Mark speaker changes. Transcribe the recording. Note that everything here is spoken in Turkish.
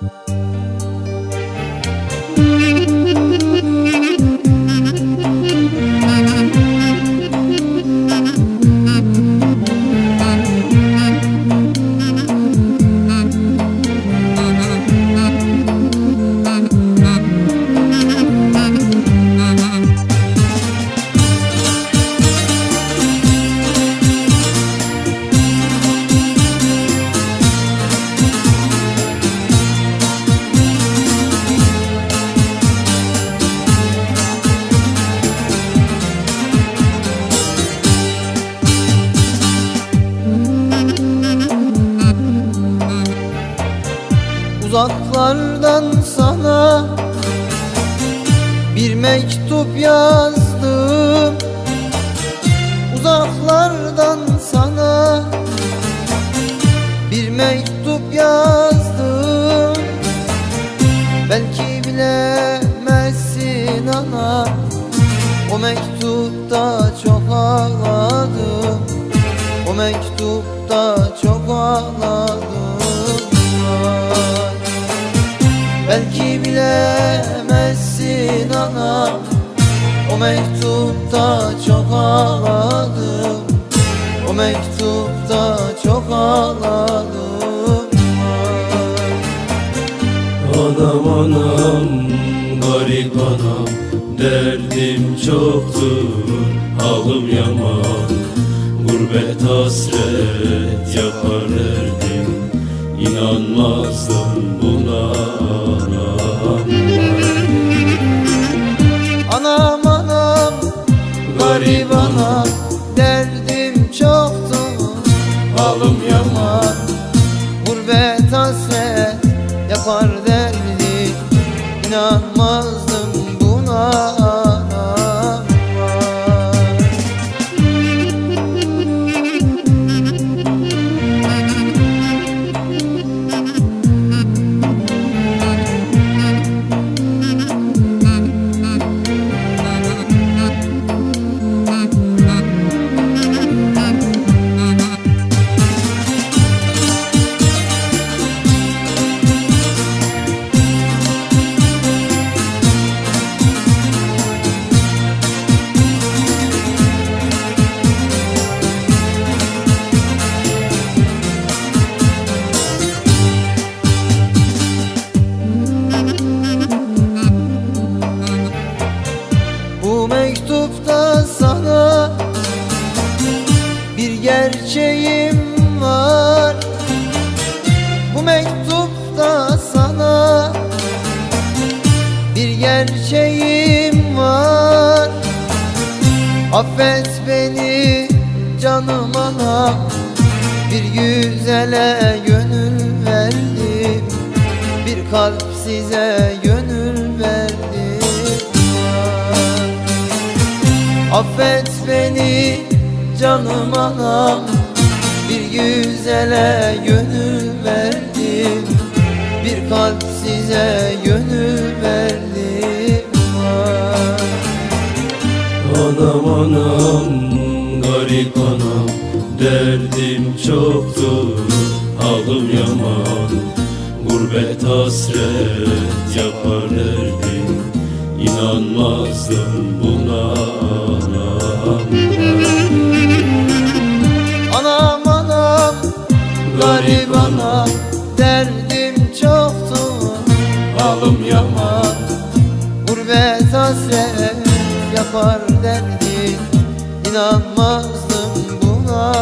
Speaker 1: Thank you. Uzaklardan sana bir mektup yazdım. Uzaklardan sana bir mektup yazdım. Belki bilemezsin ana O mektupta çok ağladım. O mektupta çok ağladım. Vay. Belki bilemezsin ana. O mektupta çok ağladım. O mektupta çok ağladım.
Speaker 2: Anam anam garip anam. Derdim çoktur halım yaman. Gurbet hasret yapar derdim İnanmazdım buna anam
Speaker 1: Anam anam garip anam Derdim çoktu.
Speaker 2: Halım yaman
Speaker 1: Gurbet hasret yapar derdi. İnanmazdım Bu mektupta sana bir gerçeğim var. Bu mektupta sana bir gerçeğim var. Affet beni canım anam Bir güzele gönül verdim. Bir kalp size gönül Affet beni canım anam. Bir güzele gönül verdim. Bir kalp size gönül verdim.
Speaker 2: Anam anam garip anam. Derdim çoktur halım yaman. Gurbet hasret yapar derdim İnanmazdım buna
Speaker 1: anam Anam garip anam Derdim çoktu.
Speaker 2: Halım yaman.
Speaker 1: Gurbet hasret yapar derdi İnanmazdım buna